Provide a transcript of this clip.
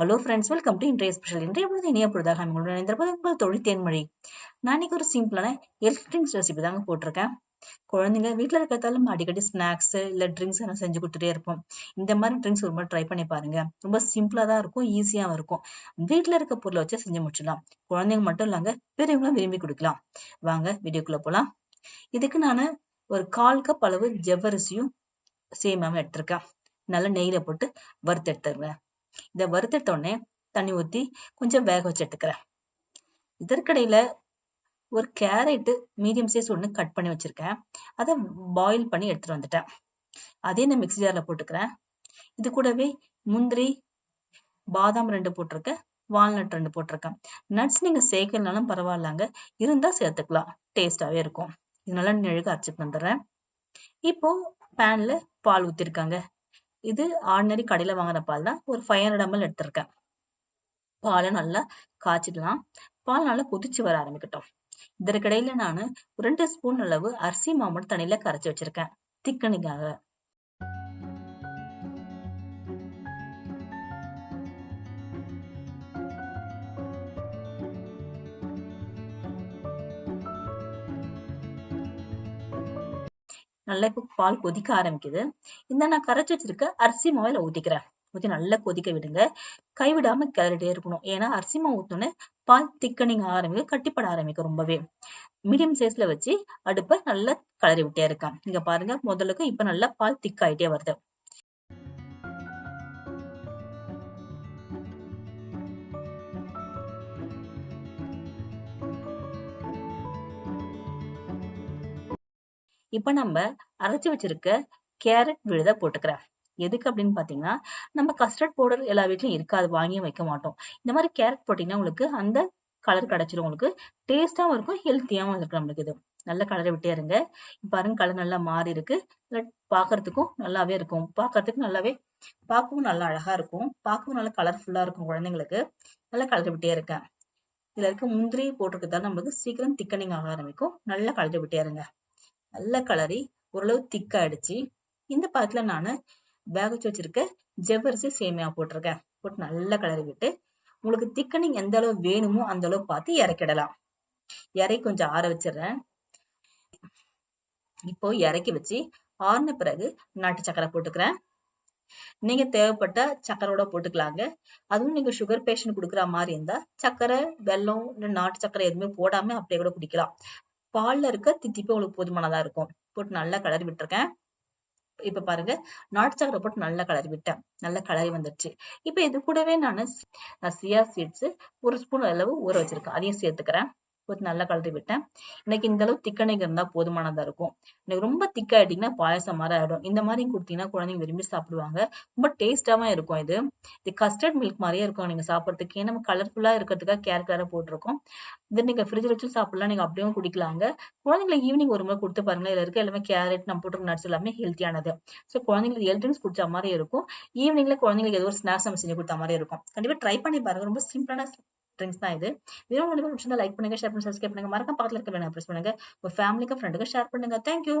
Hello friends welcome to இன்றைய special இன்றைய பொழுது இனிய பொழுதாக உங்களுடன் இணைந்திருப்பது உங்கள் தொழில் தேன்மொழி நான் இன்னைக்கு ஒரு சிம்பிளான ஹெல்த் ட்ரிங்க்ஸ் ரெசிபி தாங்க போட்டிருக்கேன். குழந்தைங்க வீட்டில் இருக்கிறதாலும் அடிக்கடி ஸ்நாக்ஸ் இல்லை ட்ரிங்க்ஸ் எல்லாம் செஞ்சு கொடுத்துட்டே இருப்போம். இந்த மாதிரி ட்ரிங்க்ஸ் ஒரு மாதிரி ட்ரை பண்ணி பாருங்க. ரொம்ப சிம்பிளா தான் இருக்கும் ஈஸியாகவும் இருக்கும். வீட்டில் இருக்க பொருளை வச்சு செஞ்சு முடிச்சிடலாம். குழந்தைங்க மட்டும் இல்லைங்க பெரியவங்களும் விரும்பி கொடுக்கலாம். வாங்க வீடியோக்குள்ள போலாம். இதுக்கு நான் ஒரு கால் கப் அளவு ஜவ்வரிசியும் சேமாவும் எடுத்திருக்கேன். நல்லா நெய்யில் போட்டு வறுத்து எடுத்துருவேன் இதை வறுத்தெடுத்த உடனே தண்ணி ஊத்தி கொஞ்சம் வேக வச்சு எடுத்துக்கிறேன். இதற்கிடையில ஒரு கேரட் மீடியம் சைஸ் ஒண்ணு கட் பண்ணி வச்சிருக்கேன். அதை பாயில் பண்ணி எடுத்துட்டு வந்துட்டேன். அதே நான் மிக்ஸி ஜார்ல போட்டுக்கிறேன். இது கூடவே முந்திரி பாதாம் ரெண்டு போட்டிருக்கேன். வால்நட் ரெண்டு போட்டிருக்கேன். நட்ஸ் நீங்க சேர்க்கலனாலும் பரவாயில்லங்க. இருந்தா சேர்த்துக்கலாம். டேஸ்டாவே இருக்கும். இதனால நெழுக அரைச்சிட்டு வந்துடுறேன். இப்போ பேன்ல பால் ஊத்திருக்காங்க. இது ஆர்டினரி கடையில வாங்குற பால் தான். ஒரு ஃபைவ் ஹண்ட்ரட் எம்எல் எடுத்திருக்கேன். பாலை நல்லா காய்ச்சிடலாம். பால் நல்லா கொதிச்சு வர ஆரம்பிக்கட்டும். இதற்கிடையில நான் ரெண்டு ஸ்பூன் அளவு அரிசி மாமூல் தண்ணியில கரைச்சி வச்சிருக்கேன். திக்கனிக்காக நல்லா இப்போ பால் கொதிக்க ஆரம்பிக்குது. இந்த நான் கரைச்சி வச்சிருக்க அரிசி மாவில ஊத்திக்கிறேன். ஊத்தி நல்லா கொதிக்க விடுங்க. கைவிடாம கிளறிட்டே இருக்கணும். ஏன்னா அரிசி மாவு ஊத்தோன்னே பால் திக்கனிங் ஆரம்பிக்கும் கட்டிப்பட ஆரம்பிக்கும் ரொம்பவே. மீடியம் சைஸ்ல வச்சு அடுப்பை நல்லா கிளறி விட்டே இருக்கேன். இங்க பாருங்க முதலுக்கு இப்ப நல்லா பால் திக்காயிட்டே வருது. இப்ப நம்ம அரைச்சு வச்சிருக்க கேரட் விழுத போட்டுக்கிறேன். எதுக்கு அப்படின்னு பாத்தீங்கன்னா நம்ம கஸ்டர்ட் பவுடர் எல்லா வீட்லயும் இருக்காது வாங்கியும் வைக்க மாட்டோம். இந்த மாதிரி கேரட் போட்டீங்கன்னா உங்களுக்கு அந்த கலர் கிடைச்சிரும். உங்களுக்கு டேஸ்டாவும் இருக்கும் ஹெல்த்தியாவும் இருக்கும் நம்மளுக்கு இது. நல்ல கலரை விட்டே இருங்க. பாருங்க கலர் நல்லா மாறி இருக்கு. பாக்குறதுக்கும் நல்லாவே இருக்கும். பாக்குறதுக்கு நல்லாவே பார்க்கவும் நல்லா அழகா இருக்கும். பார்க்கவும் நல்லா கலர்ஃபுல்லா இருக்கும் குழந்தைங்களுக்கு. நல்லா கலரை விட்டே இருக்கேன் இதுல இருக்க முந்திரி போட்டிருக்கதால நம்மளுக்கு சீக்கிரம் திக்கனிங் ஆக ஆரம்பிக்கும். நல்லா கலரை விட்டே இருங்க. நல்ல கலரி ஓரளவு திக்காயிடுச்சு இந்த பாத்துல நானு வேக வச்சு வச்சிருக்க ஜவ்வரிசி சேமியா போட்டிருக்கேன். போட்டு நல்லா கலரி விட்டு உங்களுக்கு திக்கனிங் எந்த அளவு வேணுமோ அந்த அளவு பார்த்து இறக்கிடலாம். இறக்கி கொஞ்சம் ஆற வச்சிடுறேன். இப்போ இறக்கி வச்சு ஆறின பிறகு நாட்டு சக்கரை போட்டுக்கிறேன். நீங்க தேவைப்பட்ட சக்கரோட போட்டுக்கலாங்க. அதுவும் நீங்க சுகர் பேஷண்ட் குடுக்குற மாதிரி இருந்தா சக்கரை வெல்லம் நாட்டு சக்கரை எதுவுமே போடாம அப்படியே கூட குடிக்கலாம். பால்ல இருக்க தித்திப்பு உங்களுக்கு போதுமானதா இருக்கும். போட்டு நல்லா கலர் விட்டுருக்கேன். இப்ப பாருங்க நாட்டு சக்கரை போட்டு நல்லா கலரி விட்டேன். நல்லா கலரி வந்துருச்சு. இப்ப இது கூடவே நான் சியா சீட்ஸ் ஒரு ஸ்பூன் அளவு ஊற வச்சிருக்கேன். அதையும் சேர்த்துக்கிறேன். கொஞ்சம் நல்லா கலட்டி விட்டேன். இன்னைக்கு இந்த அளவு திக்கணைக்கு இருந்தா போதுமானதா இருக்கும். எனக்கு ரொம்ப திக்காயிட்டீங்கன்னா பாயசம் மாதிரி ஆயிடும். இந்த மாதிரி கொடுத்தீங்கன்னா குழந்தைங்க விரும்பி சாப்பிடுவாங்க. ரொம்ப டேஸ்டாவும் இருக்கும் இது. இது கஸ்டர்ட் மில்க் மாதிரியே இருக்கும் நீங்க சாப்பிட்றதுக்கு. ஏன்னா நம்ம கலர்ஃபுல்லா இருக்கிறதுக்காக கேர் கலரை போட்டிருக்கோம். இது நீங்க ஃப்ரிட்ஜில் வச்சு சாப்பிடலாம். நீங்க அப்படியும் குடிக்கலாங்க. குழந்தைங்களுக்கு ஈவினிங் ஒரு முறை கொடுத்து பாருங்களேன். இதுல இருக்க எல்லாமே கேரட் நம்ம போட்டு நட்ஸ் எல்லாமே ஹெல்த்தியானது ஸோ குழந்தைங்களுக்கு ஹெல்த் ட்ரிங்க்ஸ் குடிச்ச மாதிரி இருக்கும். ஈவினிங்ல குழந்தைங்களுக்கு ஏதோ ஒரு ஸ்நாக்ஸ் நம்ம செஞ்சு கொடுத்த மாதிரி இருக்கும். கண்டிப்பா ட்ரை பண்ணி பாருங்க. ரொம்ப சிம்பிளான ட்ரிங்க்ஸ் தான் இது. வீடியோ உங்களுக்கு பிடிச்சிருந்தா லைக் பண்ணுங்க ஷேர் பண்ணி சப்ஸ்கிரைப் பண்ணுங்க. மறக்காம பக்கத்தில் இருக்க வேணும் ப்ரெஸ் பண்ணுங்க. உங்க ஃபேமிலிக்கு ஃப்ரெண்டுக்கு ஷேர் பண்ணுங்க. தேங்க்யூ